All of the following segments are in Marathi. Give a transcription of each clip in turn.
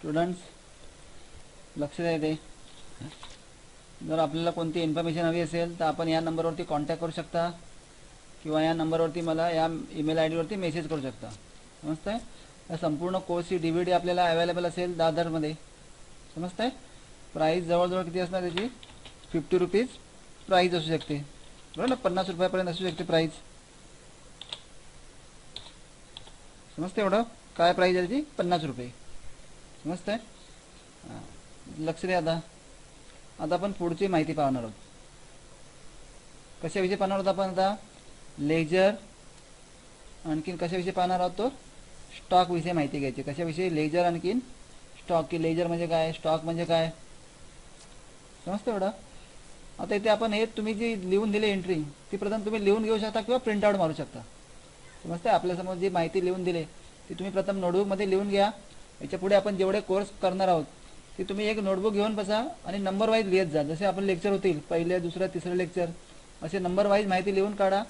स्टुडंट्स लक्ष द्यायचे जर आपल्याला कोणती इन्फॉर्मेशन हवी असेल तर आपण या नंबरवरती कॉन्टॅक्ट करू शकता. किंवा या नंबरवरती मला या ईमेल आय डीवरती मेसेज करू शकता. समजतं आहे या संपूर्ण कोर्सची डी व्ही डी आपल्याला अवेलेबल असेल दादरमध्ये. समजतं आहे प्राईस जवळजवळ किती असणार त्याची? फिफ्टी रुपीज प्राईज असू शकते. बरोबर ना? पन्नास रुपयापर्यंत असू शकते प्राईज समजते एवढं? काय प्राईज आहे त्याची? पन्नास रुपये. समजतंय लक्ष द्या आता. आता आपण पुढची माहिती पाहणार आहोत. कशाविषयी पाहणार आहोत आपण आता? लेजर आणखीन कशाविषयी पाहणार आहोत तो? स्टॉकविषयी माहिती घ्यायची. कशाविषयी? लेजर आणखीन स्टॉक. की लेजर म्हणजे काय? स्टॉक म्हणजे काय? समजतं एवढं? आता इथे आपण हे तुम्ही जी लिहून दिली एंट्री ती प्रथम तुम्ही लिहून घेऊ शकता किंवा प्रिंटआउट मारू शकता. समजतं आपल्यासमोर जी माहिती लिहून दिली ती तुम्ही प्रथम नोटबुकमध्ये लिहून घ्या. याच्यापुढे आपण जेवढे कोर्स करणार आहोत ते तुम्ही एक नोटबुक घेऊन बसा आणि नंबर वाईज लिहित जा. जसे आपण लेक्चर होतील पहिले दुसरं तिसरं लेक्चर असे नंबर वाईज माहिती लिहून काढा.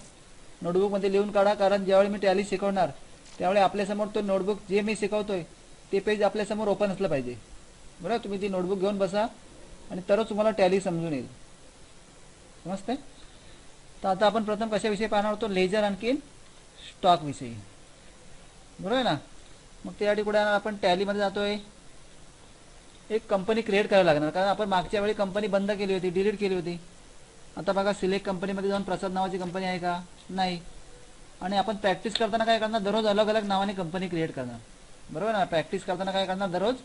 नोटबुकमध्ये लिहून काढा कारण ज्यावेळी मी टॅली शिकवणार त्यावेळी आपल्यासमोर तो नोटबुक जे मी शिकवतोय ते पेज आपल्यासमोर ओपन असलं पाहिजे. बरं तुम्ही ती नोटबुक घेऊन बसा आणि तरच तुम्हाला टॅली समजून येईल. समजते तर आता आपण प्रथम कशाविषयी पाहणार होतो? लेजर आणखीन स्टॉकविषयी बरोबर आहे ना? मग त्यासाठी कुठे आपण टॅलीमध्ये जातोय. एक कंपनी क्रिएट करावी लागणार. कारण आपण मागच्या वेळी कंपनी बंद केली होती डिलीट केली होती. आता बघा सिलेक्ट कंपनीमध्ये जाऊन प्रसाद नावाची कंपनी आहे का? नाही. आणि आपण प्रॅक्टिस करताना काय करणार? दररोज अलग अलग नावाने कंपनी क्रिएट करणार. बरोबर ना? प्रॅक्टिस करताना काय करणार? दररोज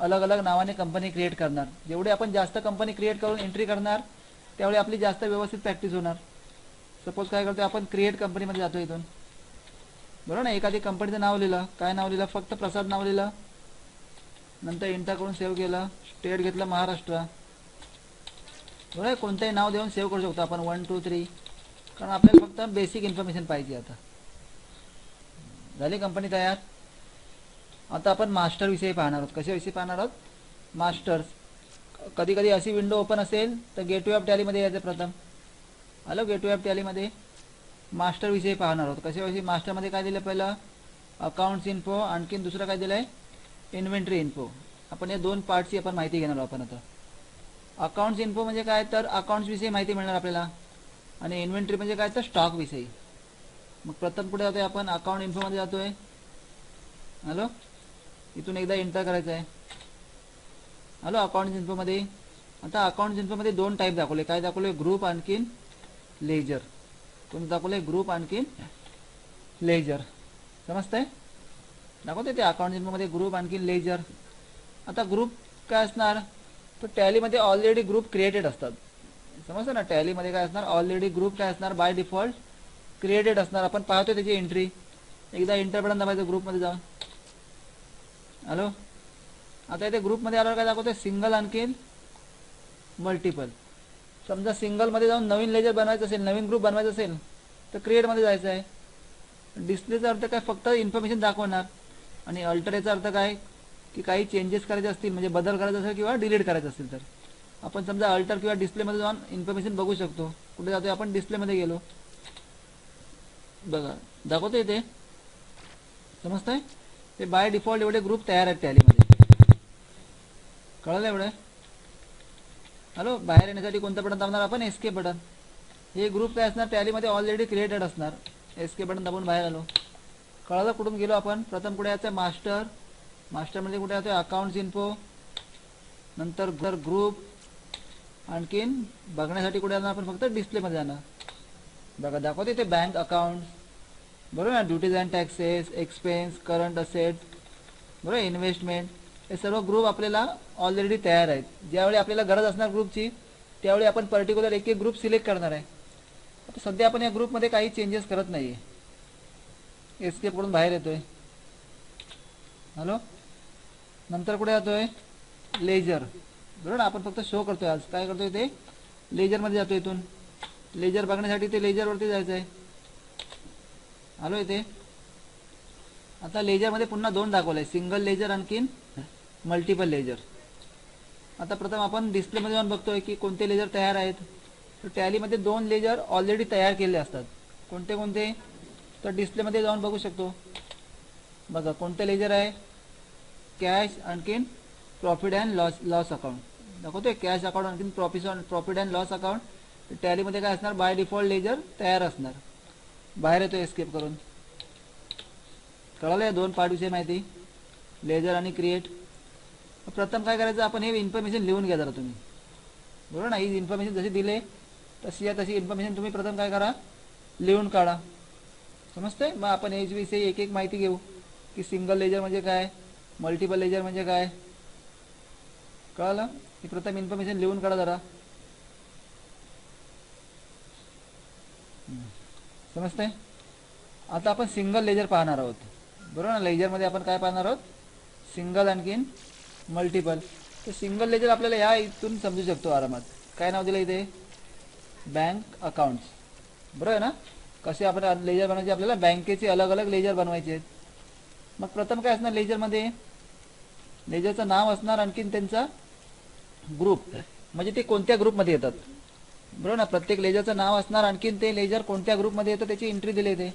अलग अलग नावाने कंपनी क्रिएट करणार. जेवढे आपण जास्त कंपनी क्रिएट करून एंट्री करणार त्यावेळी आपली जास्त व्यवस्थित प्रॅक्टिस होणार. सपोज काय करतो आपण क्रिएट कंपनीमध्ये जातो इथून. बरोबर ना एखादी कंपनीचं नाव लिहिलं. काय नाव लिहिलं? फक्त प्रसाद नाव लिहिलं. नंतर इंटाकडून सेव्ह केलं. स्टेट घेतलं महाराष्ट्र. बरोबर आहे कोणतंही नाव देऊन सेव्ह करू शकतो आपण. वन टू थ्री कारण आपल्याला फक्त बेसिक इन्फॉर्मेशन पाहिजे आता. झाली कंपनी तयार? आता आपण मास्टरविषयी पाहणार आहोत. कशाविषयी पाहणार आहोत? मास्टर्स कधी कधी अशी विंडो ओपन असेल तर गेटवे ऑफ टॅलीमध्ये यायचं प्रथम. हॅलो गेटवे ऑफ टॅलीमध्ये मास्टर विषयी पाहणार आहोत. कशाविषयी? मास्टरमध्ये काय दिलं पहिलं? अकाउंट्स इन्फो आणखीन दुसरं काय दिलं आहे इन्व्हेंटरी इन्फो. आपण या दोन पार्टची आपण माहिती घेणार आहोत आपण आता. अकाउंट्स इन्फो म्हणजे काय? तर अकाउंट्स विषयी माहिती मिळणार आपल्याला. आणि इन्व्हेंटरी म्हणजे काय? तर स्टॉक विषयी. मग प्रथम कुठे जातोय आपण? अकाउंट इन्फोमध्ये जातोय. हॅलो? इथून एकदा एंटर करायचं आहे हॅलो अकाउंट्स इन्फोमध्ये. आता अकाउंट्स इन्फोमध्ये दोन टाईप दाखवले. काय दाखवले? ग्रुप आणखीन लेजर. तुम्ही दाखवले ग्रुप आणखीन लेजर समजतंय? दाखवते ते अकाउंट इन्फोमध्ये ग्रुप आणखीन लेजर आता ग्रुप काय असणार? तर टॅलीमध्ये ऑलरेडी ग्रुप क्रिएटेड असतात. समजतं ना? टॅलीमध्ये काय असणार? ऑलरेडी ग्रुप काय असणार? बाय डिफॉल्ट क्रिएटेड असणार. आपण पाहतो त्याची एंट्री एकदा एंटर बटन दाबायचं ग्रुपमध्ये जाऊन. हॅलो आता इथे ग्रुपमध्ये आल्यावर काय दाखवते सिंगल आणखीन मल्टिपल समजा सिंगलमध्ये जाऊन नवीन लेजर बनवायचं असेल नवीन ग्रुप बनवायचा असेल तर क्रिएटमध्ये जायचं आहे. डिस्प्लेचा अर्थ काय? फक्त इन्फॉर्मेशन दाखवणार. आणि अल्टरेचा अर्थ काय? की काही चेंजेस करायचे असतील म्हणजे बदल करायचा असेल किंवा डिलीट करायचं असेल तर. आपण समजा अल्टर किंवा डिस्प्लेमध्ये जाऊन इन्फॉर्मेशन बघू शकतो. कुठे जातोय? आपण डिस्प्लेमध्ये गेलो. बघा दाखवतो इथे समजतंय? ते बाय डिफॉल्ट एवढे ग्रुप तयार आहेत त्या कळलं एवढं? हॅलो बाहेर येण्यासाठी कोणतं बटन दाबणार आपण? एसके बटन हे ग्रुप काय असणार? टॅलीमध्ये ऑलरेडी क्रिएटेड असणार. एसके बटन दाबून बाहेर आलो. कळलं कुठून गेलो आपण? प्रथम कुठे यायचं मास्टर मास्टर म्हणजे कुठे यायचं अकाउंट्स इन्फो नंतर घर ग्रुप आणखीन बघण्यासाठी कुठे जाणार आपण? फक्त डिस्प्लेमध्ये जाणार. बघा दाखवते ते बँक अकाउंट बरोबर ना duties and taxes expense current asset बरोबर इन्व्हेस्टमेंट हे सर्व ग्रुप आपल्याला ऑलरेडी तयार आहेत. ज्यावेळी आपल्याला गरज असणार ग्रुपची त्यावेळी आपण पर्टिक्युलर एक एक ग्रुप सिलेक्ट करणार आहे. आता सध्या आपण या ग्रुपमध्ये काही चेंजेस करत नाही आहे एस्केपकडून बाहेर येतोय. हॅलो नंतर कुठे जातोय? लेजर बरोबर ना? आपण फक्त शो करतोय आज. काय करतोय ते? लेजरमध्ये जातो इथून. लेजर बघण्यासाठी ते लेजरवरती जायचं आहे आलो इथे? आता लेजरमध्ये पुन्हा दोन दाखवलं आहे सिंगल लेजर आणखीन मल्टिपल लेजर आता प्रथम आपण डिस्प्लेमध्ये जाऊन बघतोय की कोणते लेजर तयार आहेत. तर टॅलीमध्ये दोन लेजर ऑलरेडी तयार केलेले असतात. कोणते कोणते? तर डिस्प्लेमध्ये जाऊन बघू शकतो. बघा कोणते लेजर आहे? कॅश आणखीन profit and loss loss account. दाखवतोय कॅश अकाउंट आणखीन profit profit and loss account. टॅलीमध्ये काय असणार? बाय डिफॉल्ट लेजर तयार असणार. बाहेर येतो एस्केप करून. कळालं या दोन पार्टविषयी माहिती? लेजर आणि क्रिएट प्रथम काय करायचं आपण हे इन्फॉर्मेशन लिहून घ्या जरा तुम्ही. बरोबर ना? ही इन्फॉर्मेशन जशी दिले तशी या तशी इन्फॉर्मेशन तुम्ही प्रथम काय करा लिहून काढा. समजते मग आपण याच्याविषयी एक एक माहिती घेऊ. की सिंगल लेजर म्हणजे काय? मल्टिपल लेजर म्हणजे काय? कळलं? ही प्रथम इन्फॉर्मेशन लिहून काढा जरा. समजते समजतंय? आता आपण सिंगल लेजर पाहणार आहोत. बरोबर ना? लेजरमध्ये आपण काय पाहणार आहोत? सिंगल आणखीन मल्टिपल तर सिंगल लेजर आपल्याला या इथून समजू शकतो आरामात. काय नाव दिलं इथे? बँक अकाउंट्स बरोबर आहे ना? कसे आपण लेजर बनवायचे? आपल्याला बँकेचे अलग अलग लेजर बनवायचे आहेत. मग प्रथम काय असणार लेजरमध्ये लेजरचं नाव असणार आणखीन त्यांचा ग्रुप म्हणजे ते कोणत्या ग्रुपमध्ये येतात? बरोबर ना? प्रत्येक लेजरचं नाव असणार आणखीन ते लेजर कोणत्या ग्रुपमध्ये येतं त्याची एंट्री दिली ते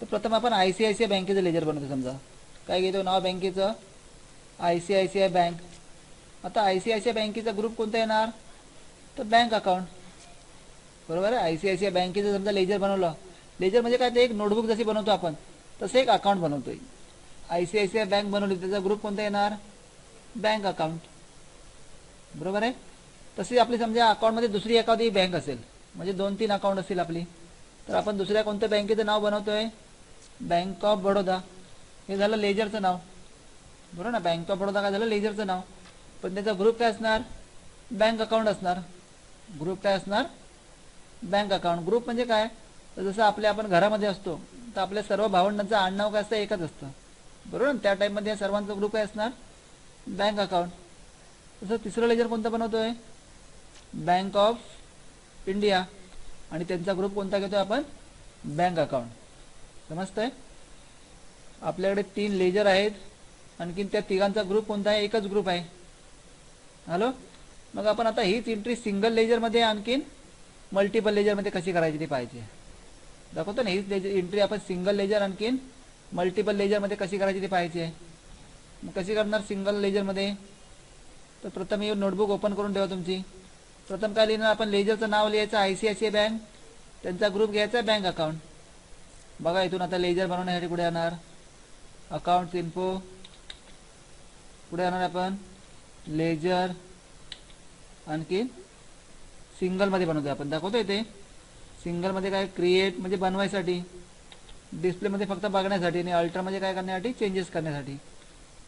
तर प्रथम आपण I C I C I बँकेचं लेजर बनवतो समजा. काय घेतो? नाव बँकेचं I C I C I bank. आता I C I C I बँकेचा ग्रुप कोणता येणार? तर बँक अकाउंट. बरोबर आहे? I C I C I बँकेचं समजा लेजर बनवलं. लेजर म्हणजे काय? ते एक नोटबुक जशी बनवतो आपण तसं एक अकाउंट बनवतोय. I C I C I bank बनवली त्याचा ग्रुप कोणता येणार? Bank account. बरोबर आहे? तशी आपली समजा अकाउंटमध्ये दुसरी एखादी बँक असेल म्हणजे दोन तीन अकाउंट असतील आपली तर आपण दुसऱ्या कोणत्या बँकेचं नाव बनवतोय? Bank of Baroda. हे झालं लेजरचं नाव. बरोबर ना? बँक ऑफ बडोदा काय झालं? लेझरचं नाव. पण त्याचा ग्रुप काय असणार? बँक अकाउंट असणार. ग्रुप काय असणार? बँक अकाउंट ग्रुप म्हणजे काय? तर जसं आपल्या आपण घरामध्ये असतो तर आपल्या सर्व भावंडांचं आडनाव काय असतं? एकच असतं. बरोबर ना? त्या टाईपमध्ये या सर्वांचा ग्रुप काय असणार? बँक अकाउंट तसं तिसरं लेजर कोणतं बनवतोय? बँक ऑफ इंडिया आणि त्यांचा ग्रुप कोणता घेतोय आपण? बँक अकाउंट समजतंय? आपल्याकडे तीन लेजर आहेत. आणखीन त्या तिघांचा ग्रुप कोणता आहे एकच ग्रुप आहे. हॅलो मग आपण आता हीच एंट्री सिंगल लेजरमध्ये आणखीन मल्टिपल लेजरमध्ये कशी करायची ती पाहिजे दाखवतो ना हीच लेजर एंट्री आपण सिंगल लेजर आणखीन मल्टिपल लेजरमध्ये कशी करायची ती पाहिजे मग कशी करणार सिंगल लेजरमध्ये तर प्रथम ही नोटबुक ओपन करून ठेवा तुमची. प्रथम काय लिहिणार? आपण लेजरचं नाव लिहायचं I C I C I bank त्यांचा ग्रुप घ्यायचा बँक अकाउंट बघा इथून आता लेजर बनवण्यासाठी कुठे येणार अकाउंट इन्फो पुढे येणार आपण लेजर आणखी सिंगलमध्ये बनवतोय आपण. दाखवतोय ते? सिंगलमध्ये काय क्रिएट म्हणजे बनवायसाठी डिस्प्लेमध्ये फक्त बघण्यासाठी आणि अल्ट्रामध्ये काय करण्यासाठी? चेंजेस करण्यासाठी.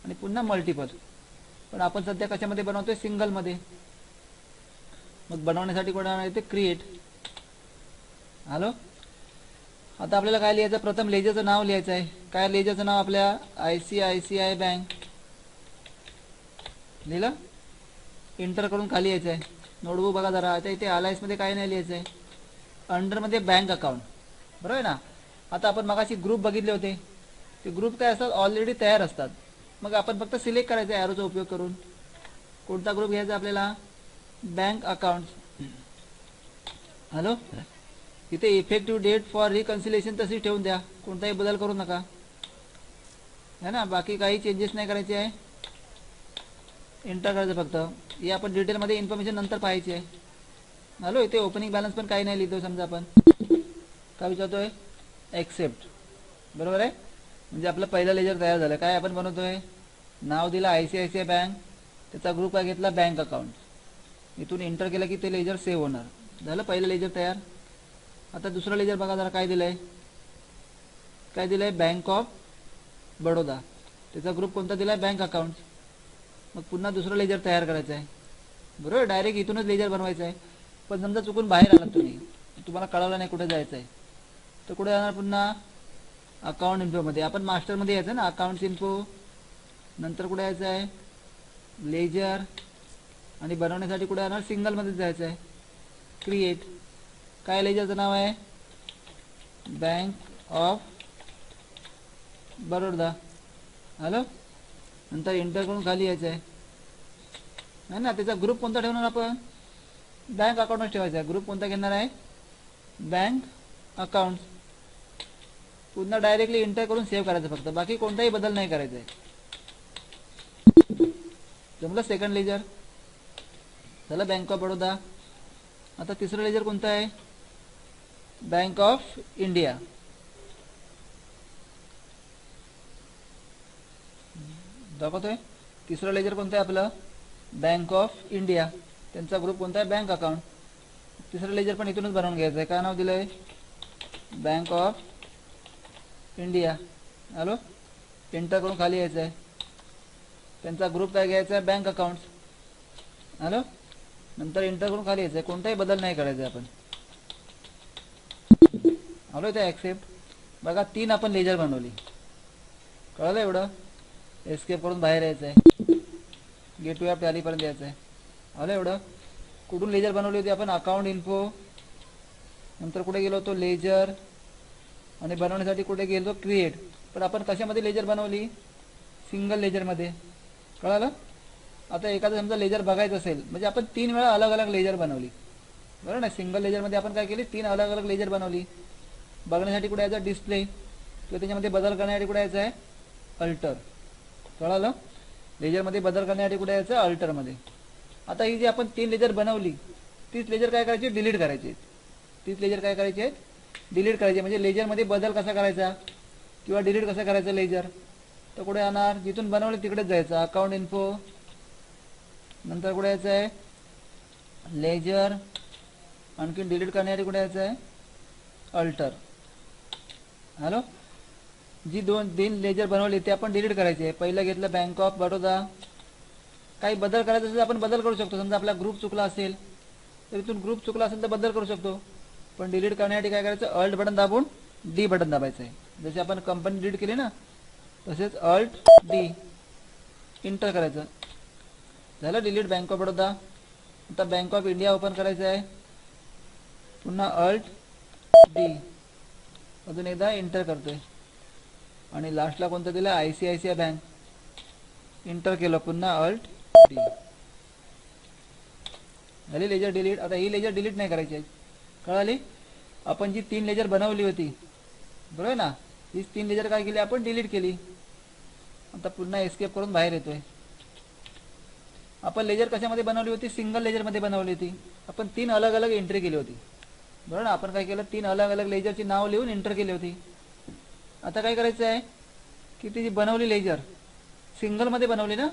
आणि पुन्हा मल्टिपल पण आपण सध्या कशामध्ये बनवतोय? सिंगलमध्ये मग बनवण्यासाठी कोण आहे ते? क्रिएट हॅलो आता आपल्याला काय लिहायचं? प्रथम लेजरचं नाव लिहायचं आहे. काय लेजरचं नाव आपल्या? I C I C I bank लिहिलं? इंटर करून खाली यायचं आहे नोटबुक बघा जरा. आता इथे अलायन्समध्ये काय नाही लिहायचं आहे अंडरमध्ये बँक अकाउंट बरोबर आहे ना? आता आपण मगाशी ग्रुप बघितले होते. ते ग्रुप काय असतात? ऑलरेडी तयार असतात. मग आपण फक्त सिलेक्ट करायचं आहे ॲरोचा उपयोग करून. कोणता ग्रुप घ्यायचा आपल्याला? बँक अकाउंट हॅलो इथे इफेक्टिव्ह डेट फॉर रिकन्सिलेशन तशी ठेवून द्या. कोणताही बदल करू नका. है ना? बाकी काही चेंजेस नाही करायचे आहे. एंटर करायचं फक्त. हे आपण डिटेलमध्ये इन्फॉर्मेशन नंतर पाहायची आहे. हॅलो इथे ओपनिंग बॅलन्स पण काही नाही लिहितो समजा आपण. काय विचारतोय? ॲक्सेप्ट बरोबर आहे? म्हणजे आपलं पहिलं लेजर तयार झालं. काय आपण बनवतोय? नाव दिलं I C I C I bank त्याचा ग्रुप काय घेतला? बँक अकाउंट इथून एंटर केलं की ते लेजर सेव्ह होणार. झालं पहिलं लेजर तयार? आता दुसरं लेजर बघा जरा काय दिलं आहे काय दिलं आहे बँक ऑफ बडोदा त्याचा ग्रुप कोणता दिला आहे बँक अकाउंट मग पुन्हा दुसरं लेजर तयार करायचं आहे. बरोबर? डायरेक्ट इथूनच लेजर बनवायचं आहे. पण समजा चुकून बाहेर आलात तुम्ही तुम्हाला कळवलं नाही कुठे जायचं आहे. तर कुठे जाणार पुन्हा? अकाउंट इन्फोमध्ये आपण मास्टरमध्ये यायचं ना अकाउंट्स इन्फो नंतर कुठे यायचं आहे? लेजर आणि बनवण्यासाठी कुठे येणार सिंगलमध्ये जायचं आहे. क्रिएट काय लेजरचं नाव आहे? बँक ऑफ बरोडा हॅलो नंतर एंटर करून खाली यायचं आहे नाही ना? त्याचा ग्रुप कोणता ठेवणार आपण? बँक अकाउंटच ठेवायचा. आहे ग्रुप कोणता घेणार आहे? बँक अकाउंट पुन्हा डायरेक्टली एंटर करून सेव्ह करायचं फक्त. बाकी कोणताही बदल नाही करायचा आहे जमलं सेकंड लेजर झालं बँक ऑफ बडोदा आता तिसरं लेजर कोणतं आहे? बँक ऑफ इंडिया दाखवतोय. तिसरं लेजर कोणतं आहे आपलं? बँक ऑफ इंडिया त्यांचा ग्रुप कोणता आहे? बँक अकाउंट तिसरं लेजर पण इथूनच बनवून घ्यायचं आहे काय नाव दिलं आहे bank of India hello enter करून खाली यायचं आहे त्यांचा ग्रुप काय घ्यायचा आहे बँक अकाउंट्स हॅलो नंतर एंटर करून खाली यायचं आहे कोणताही बदल नाही करायचा आपण. हॅलो ते ॲक्सेप्ट बघा तीन आपण लेजर बनवली. कळलं एवढं? एस्केप करून बाहेर यायचं आहे. गेट वे ऑफ टॅलीपर्यंत यायचं आहे. आलं एवढं? कुठून लेजर बनवली होती आपण? अकाउंट इन्फो नंतर कुठे गेलो होतो? लेजर आणि बनवण्यासाठी कुठे गेलो? क्रिएट पण आपण कशामध्ये लेजर बनवली? सिंगल लेजरमध्ये कळालं? आता एखादं समजा लेजर बघायचं असेल म्हणजे आपण तीन वेळा अलग अलग लेजर बनवली. बरोबर ना? सिंगल लेजरमध्ये आपण काय केली? तीन अलग अलग लेजर बनवली. बघण्यासाठी कुठे यायचं? डिस्प्ले किंवा त्याच्यामध्ये बदल करण्यासाठी कुठे यायचं आहे? अल्टर कळालं? लेजरमध्ये बदल करण्यासाठी कुठे यायचं? अल्टरमध्ये आता ही जी आपण तीन लेजर बनवली तीच लेजर काय करायची? डिलीट करायची आहेत. तीच लेजर काय करायची आहेत? डिलीट करायची. म्हणजे लेजरमध्ये बदल कसा करायचा? किंवा डिलीट कसा करायचा लेजर तर कुठे येणार जिथून बनवले तिकडेच जायचं. अकाउंट इन्फो नंतर कुठे यायचं आहे? लेजर आणखीन डिलीट करण्यासाठी कुठे यायचं आहे? अल्टर हॅलो जी दोन तीन लेजर बनवली ते आपण डिलीट करायचे. पहिलं घेतलं बँक ऑफ बडोदा काही बदल करायचा असेल तर आपण बदल करू शकतो. समजा आपला ग्रुप चुकला असेल तर इथून ग्रुप चुकला असेल तर बदल करू शकतो. पण डिलीट करण्यासाठी काय करायचं? अल्ट बटन दाबून डी बटन दाबायचं आहे. जसे आपण कंपनी डिलीट केली ना तसेच अल्ट डी इंटर करायचं. झालं डिलीट बँक ऑफ बडोदा आता बँक ऑफ इंडिया ओपन करायचं आहे. पुन्हा अल्ट डी अजून एकदा इंटर करतोय. आणि लास्टला कोणतं दिलं? I C I C I bank enter केलं. पुन्हा अल्ट डी झाली लेजर डिलीट आता ही लेजर डिलीट नाही करायची आहे. कळाली? आपण जी तीन लेजर बनवली होती बरोबर ना? हीच तीन लेजर काय केली? आपण डिलीट केली. आता पुन्हा एस्केप करून बाहेर येतोय. आपण लेजर कशामध्ये बनवली होती? सिंगल लेजरमध्ये बनवली होती. आपण तीन अलग अलग एंट्री केली होती. बरोबर ना? आपण काय केलं? तीन अलग अलग लेजरची नाव लिहून एंटर केली होती. आता काय करायचं आहे की ती जी बनवली लेजर सिंगलमध्ये बनवली ना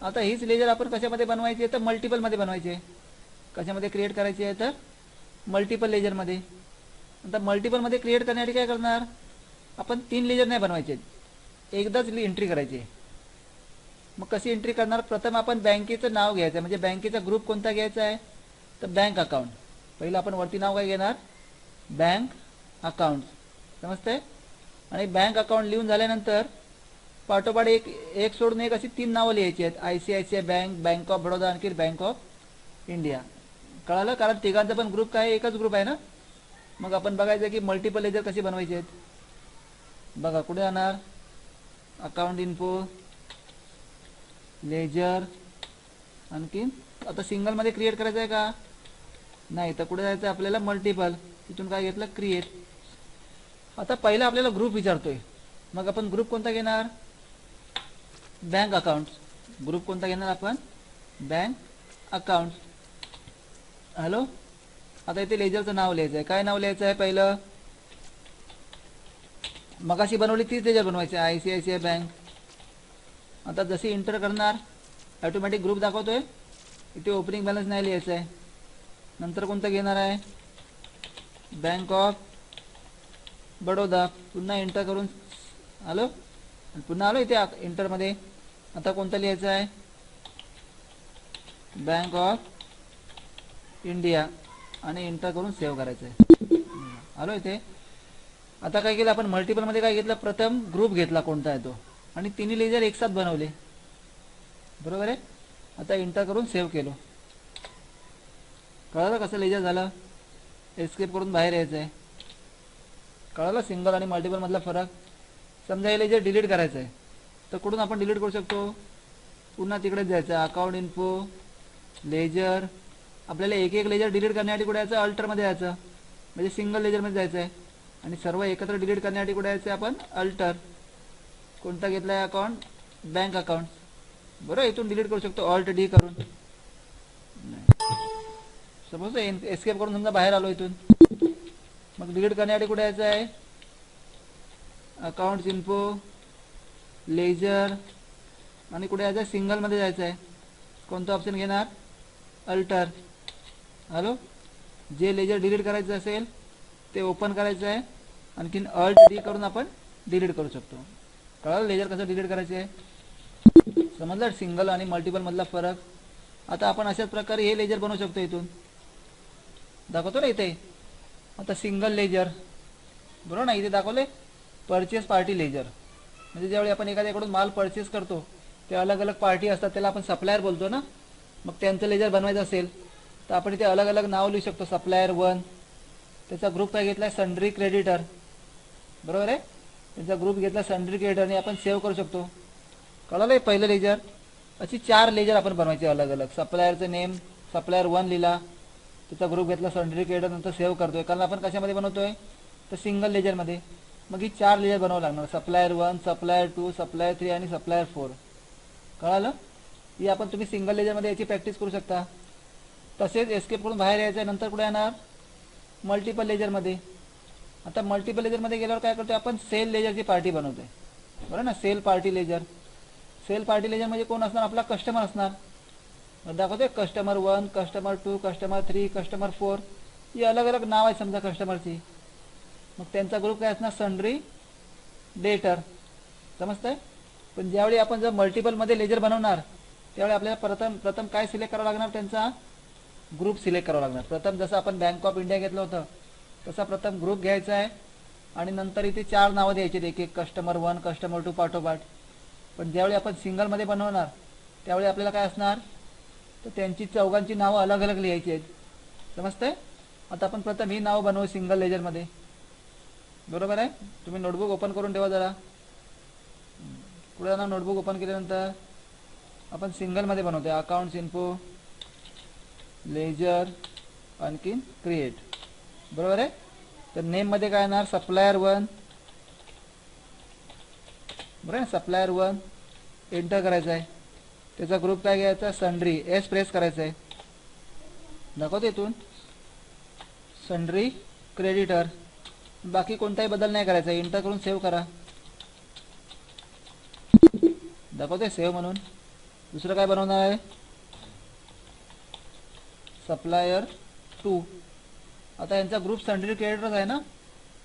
आता हीच लेजर आपण कशामध्ये बनवायची आहे तर मल्टिपलमध्ये बनवायची आहे. कशामध्ये क्रिएट करायची आहे तर मल्टिपल लेजरमध्ये आता मल्टिपलमध्ये क्रिएट करण्यासाठी काय करणार? आपण तीन लेजर नाही बनवायचे. एकदाच एंट्री करायची आहे. मग कशी एंट्री करणार? प्रथम आपण बँकेचं नाव घ्यायचं आहे. म्हणजे बँकेचा ग्रुप कोणता घ्यायचा आहे? तर बँक अकाउंट पहिलं आपण वरती नाव काय घेणार? बँक अकाउंट समजतंय? आणि बँक अकाउंट लिहून झाल्यानंतर पाठोपाठ एक एक सोडून एक अशी तीन नावं लिहायची आहेत. I C I C I bank bank of Baroda आणखी बँक ऑफ इंडिया कळालं? कारण तिघांचा पण ग्रुप काय? एकच ग्रुप आहे ना? मग आपण बघायचं की मल्टिपल लेजर कसे बनवायची आहेत. बघा कुठे जाणार? अकाउंट इन्फो लेजर आणखीन? आता सिंगलमध्ये क्रिएट करायचं आहे का? नाही तर कुठे जायचं? आपल्याला मल्टिपल तिथून काय घेतलं? क्रिएट आता पहिला आपल्याला ग्रुप विचारतोय. मग आपण ग्रुप कोणता घेणार? बँक अकाउंट ग्रुप कोणता घेणार आपण? बँक अकाउंट हॅलो आता इथे लेजरचं नाव लिहायचं आहे. काय नाव लिहायचं आहे पहिलं? मगाशी बनवली तीच लेजर बनवायची I C I C I bank आता जशी इंटर करणार ऑटोमॅटिक ग्रुप दाखवतोय. इथे ओपनिंग बॅलन्स नाही लिहायचं आहे. नंतर कोणतं घेणार आहे? बँक ऑफ बडोदा पुन्हा इंटर करून आलो? पुन्हा आलो इथे इंटरमध्ये आता कोणतं लिहायचं आहे? बँक ऑफ इंडिया आणि इंटर करून सेव्ह करायचं आहे. आलो इथे. आता काय केलं आपण मल्टिपलमध्ये काय घेतलं? प्रथम ग्रुप घेतला कोणता आहे तो. आणि तिन्ही लेजर एकसाथ बनवले. बरोबर आहे? आता इंटर करून सेव्ह केलो. कळलं कसं लेजर झालं? एस्केप करून बाहेर यायचं आहे कळलं? सिंगल आणि मल्टिपलमधला फरक? समजा हे लेजर डिलीट करायचं आहे तर कुठून आपण डिलीट करू शकतो? पुन्हा तिकडेच जायचं. अकाउंट इन्फो लेजर आपल्याला एक एक लेजर डिलीट करण्यासाठी कुठे यायचं? अल्टरमध्ये यायचं. म्हणजे सिंगल लेजरमध्ये जायचं आहे आणि सर्व एकत्र डिलीट करण्यासाठी कुठे यायचं आहे आपण? अल्टर कोणता घेतला आहे अकाउंट बँक अकाउंट बरं इथून डिलीट करू शकतो. ऑल्ट डी करून. सपोज एस्केप करून समजा बाहेर आलो इथून. मग डिलीट करण्यासाठी कुठे यायचं आहे? अकाउंट इन्फो लेजर आणि कुठे यायचं आहे? सिंगलमध्ये जायचं आहे. कोणतं ऑप्शन घेणार? अल्टर हॅलो जे लेजर डिलीट करायचं असेल ते ओपन करायचं आहे. आणखीन अल्ट डी करून आपण डिलीट करू शकतो. कळलं लेजर कसं डिलीट करायचं आहे? समजलं? सिंगल आणि मल्टिपलमधला फरक. आता आपण अशाच प्रकारे हे लेजर बनवू शकतो इथून. दाखवतो ना इथे. आता सिंगल लेजर बरोबर ना? इथे दाखवले परचेस पार्टी लेजर म्हणजे ज्यावेळी आपण एखाद्याकडून माल परचेस करतो ते अलग अलग पार्टी असतात त्याला आपण सप्लायर बोलतो ना? मग त्यांचं लेजर बनवायचं असेल तर आपण इथे अलग अलग नाव लिहू शकतो सप्लायर वन त्याचा ग्रुप काय घेतला आहे संड्री क्रेडिटर बरोबर आहे? त्यांचा ग्रुप घेतला संड्री क्रेडिटरने आपण सेव्ह करू शकतो. कळलं आहे पहिलं लेजर अशी चार लेजर आपण बनवायचे अलग अलग सप्लायरचं नेम सप्लायर वन लिहिला. त्याचा ग्रुप घेतला सर्टिफिकेट नंतर सेव्ह करतोय. कारण आपण कशामध्ये बनवतोय? तर सिंगल लेजरमध्ये मग ही चार लेजर बनावं लागणार. Supplier one supplier two supplier three आणि सप्लायर फोर कळालं? ही आपण तुम्ही सिंगल लेजरमध्ये याची प्रॅक्टिस करू शकता. तसेच एस्केप करून बाहेर यायचं आहे नंतर कुठे येणार? मल्टिपल लेजरमध्ये आता मल्टिपल लेजरमध्ये गेल्यावर काय करतोय? आपण सेल लेजरची पार्टी बनवतोय. बरं ना? Sale party ledger sale party ledger म्हणजे कोण असणार? आपला कस्टमर असणार. दाखवतोय customer one customer two customer three customer four ही अलग अलग नाव आहे समजा कस्टमरची मग त्यांचा ग्रुप काय असणार? सन्ड्री डेटर समजतंय? पण ज्यावेळी आपण जर मल्टिपलमध्ये लेजर बनवणार त्यावेळी आपल्याला प्रथम प्रथम काय सिलेक्ट करावं लागणार त्यांचा? ग्रुप सिलेक्ट करावा लागणार. प्रथम जसं आपण बँक ऑफ इंडिया घेतलं होतं तसा प्रथम ग्रुप घ्यायचा आहे. आणि नंतर इथे चार नावं द्यायची एक एक कस्टमर वन कस्टमर टू पाठोपाठ. पण ज्यावेळी आपण सिंगलमध्ये बनवणार त्यावेळी आपल्याला काय असणार? तर त्यांची चौघांची नावं अलग अलग लिहायची आहेत. समजतंय? आता आपण प्रथम ही नावं बनवू सिंगल लेजरमध्ये बरोबर आहे? तुम्ही नोटबुक ओपन करून ठेवा जरा. पुढे जाणार नोटबुक ओपन केल्यानंतर आपण सिंगलमध्ये बनवतो अकाउंट्स इन्फो लेजर आणखीन क्रिएट बरोबर आहे? तर नेममध्ये काय येणार? सप्लायर वन बरोबर आहे? सप्लायर वन एंटर करायचं आहे त्याचा ग्रुप काय घ्यायचा? संड्री एस प्रेस करायचं आहे दाखवतो इथून. संड्री क्रेडिटर बाकी कोणताही बदल नाही करायचा. इंटर करून सेव्ह करा. दाखवते सेव्ह म्हणून. दुसरं काय बनवणार आहे? सप्लायर टू आता यांचा ग्रुप संड्री क्रिएटरच आहे ना?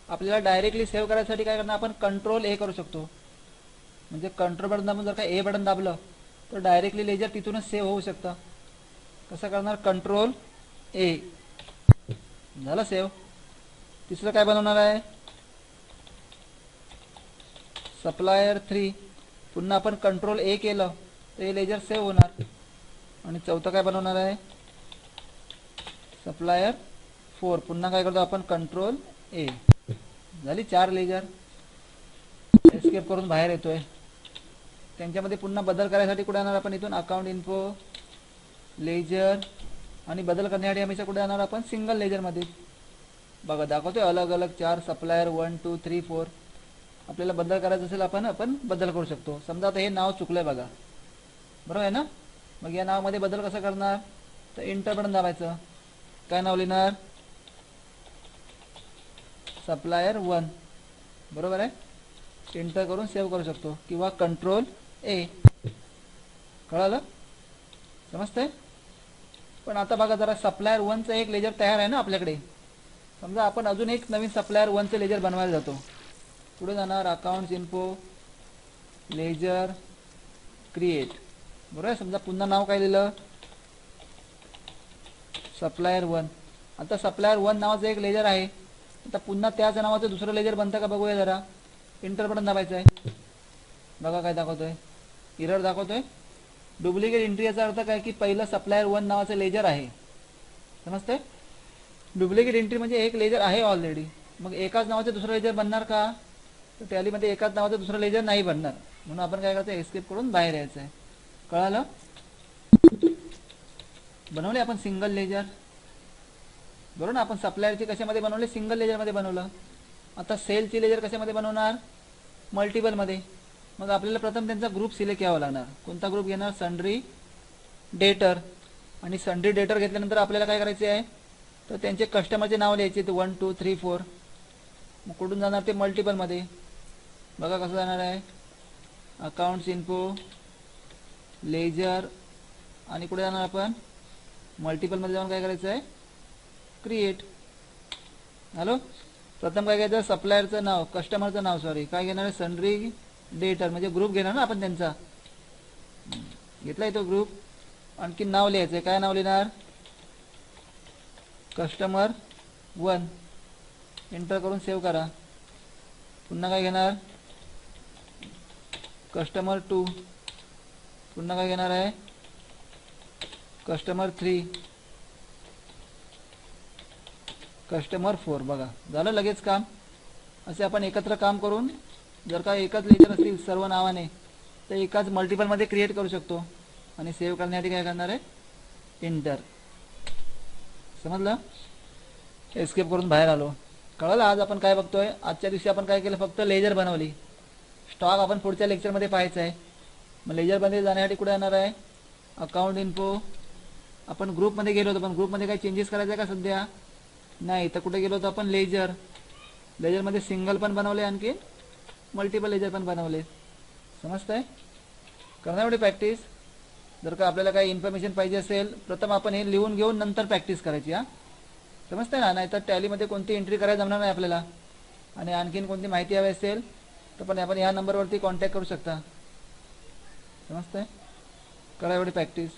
आपल्याला डायरेक्टली सेव्ह करायसाठी काय करणार? आपण कंट्रोल ए करू शकतो. म्हणजे कंट्रोल बटन दाबून जर का ए बटन दाबलं तर डायरेक्टली लेजर तिथूनच सेव्ह होऊ शकतं. कसं करणार? कंट्रोल ए झालं सेव्ह तिसरं काय बनवणार आहे? सप्लायर थ्री पुन्हा आपण कंट्रोल ए केलं तर हे लेजर सेव्ह होणार. आणि चौथं काय बनवणार आहे? सप्लायर फोर पुन्हा काय करतो आपण? कंट्रोल ए झाली चार लेजर एस्केप करून बाहेर येतोय. त्यांच्यामध्ये पुन्हा बदल करायसाठी कुठे आणणार आपण इथून? अकाउंट इन्फो लेजर आणि बदल करण्यासाठी हमेशा कुठे जाणार आपण? सिंगल लेजरमध्ये बघा दाखवतोय अलग अलग चार supplier one two three four आपल्याला बदल करायचं असेल आपण आपण बदल करू शकतो. समजा आता हे नाव चुकलंय बघा. बरोबर आहे ना? मग या नावामध्ये बदल कसं करणार? तर इंटर बटन दाबायचं. काय नाव लिहिणार? सप्लायर वन बरोबर आहे? इंटर करून सेव्ह करू शकतो. किंवा कंट्रोल ए. कळालं? समजतंय? पण आता बघा जरा सप्लायर वनचं एक लेजर तयार आहे ना आपल्याकडे. समजा आपण अजून एक नवीन सप्लायर वनचं लेजर बनवायला जातो. पुढे जाणार अकाउंट्स इन्फो लेजर क्रिएट बरोबर आहे? समजा पुन्हा नाव काय लिहिलं? सप्लायर वन आता सप्लायर वन नावाचं एक लेजर आहे. आता पुन्हा त्याच नावाचं दुसरं लेजर बनतं का बघूया जरा. इंटर बटन दाबायचं आहे बघा काय दाखवतोय. इरर दाखवतोय. डुप्लिकेट एंट्री याचा अर्थ काय की पहिलं सप्लायर वन नावाचं लेजर आहे. समजतंय? डुप्लिकेट एंट्री म्हणजे एक लेजर आहे ऑलरेडी मग एकाच नावाचं दुसरं लेजर बनणार का? तर टॅलीमध्ये एकाच नावाचं दुसरं लेजर नाही बनणार. म्हणून आपण काय करायचं एस्केप करून बाहेर यायचं आहे कळालं? बनवले आपण सिंगल लेजर बरोबर ना? आपण सप्लायरची कशामध्ये बनवले? सिंगल लेजरमध्ये बनवलं. आता सेलची लेजर कशामध्ये बनवणार? मल्टिपलमध्ये मग आपल्याला प्रथम त्यांचा ग्रुप सिलेक्ट करावा लागणार. कोणता ग्रुप घेणार? सन्ड्री डेटर आणि सन्ड्री डेटर घेतल्यानंतर आपल्याला काय करायचे आहे? तर त्यांचे कस्टमरचे नाव लिहायचे ते वन टू थ्री फोर मग कुठून जाणार ते मल्टिपलमध्ये बघा कसं जाणार आहे. अकाउंट्स इन्फो लेजर आणि कुठे जाणार आपण? मल्टिपलमध्ये जाऊन काय करायचं आहे? क्रिएट हॅलो प्रथम काय घ्यायचं? सप्लायरचं नाव कस्टमरचं नाव सॉरी काय घेणार आहे? सन्ड्री डेटर म्हणजे ग्रुप घेणार ना आपण त्यांचा? घेतला तो ग्रुप आणखी नाव लिहायचं आहे काय नाव लिहिणार? कस्टमर वन एंटर करून सेव्ह करा. पुन्हा काय घेणार? कस्टमर टू पुन्हा काय घेणार आहे? कस्टमर थ्री कस्टमर फोर बघा. झालं लगेच काम? असे आपण एकत्र काम करून जर का एकच लेजर असतील सर्व नावाने तर एकाच मल्टिपलमध्ये क्रिएट करू शकतो. आणि सेव्ह करण्यासाठी काय करणार आहे? इंटर समजलं? एस्केप करून बाहेर आलो. कळलं आज आपण काय बघतोय? आजच्या दिवशी आपण काय केलं? फक्त लेजर बनवली. स्टॉक आपण पुढच्या लेक्चरमध्ये पाहायचं आहे. मग लेजरमध्ये जाण्यासाठी कुठे जाणार आहे? अकाउंट इन्फो आपण ग्रुपमध्ये गेलो होतो पण ग्रुपमध्ये काही चेंजेस करायचं आहे का सध्या? नाही तर कुठे गेलो होतो आपण? लेजर लेजरमध्ये सिंगल पण बनवले आणखी. मल्टिपल याचे पण बनवले. समजतंय? करणार एवढी प्रॅक्टिस जर का आपल्याला काही इन्फॉर्मेशन पाहिजे असेल प्रथम आपण हे लिहून घेऊन नंतर प्रॅक्टिस करायची हा? समजतंय ना? नाहीतर टॅलीमध्ये कोणती एंट्री करायला जमणार नाही आपल्याला. आणि आणखीन कोणती माहिती हवी असेल तर पण आपण ह्या नंबरवरती कॉन्टॅक्ट करू शकता. समजतंय? करा एवढी प्रॅक्टिस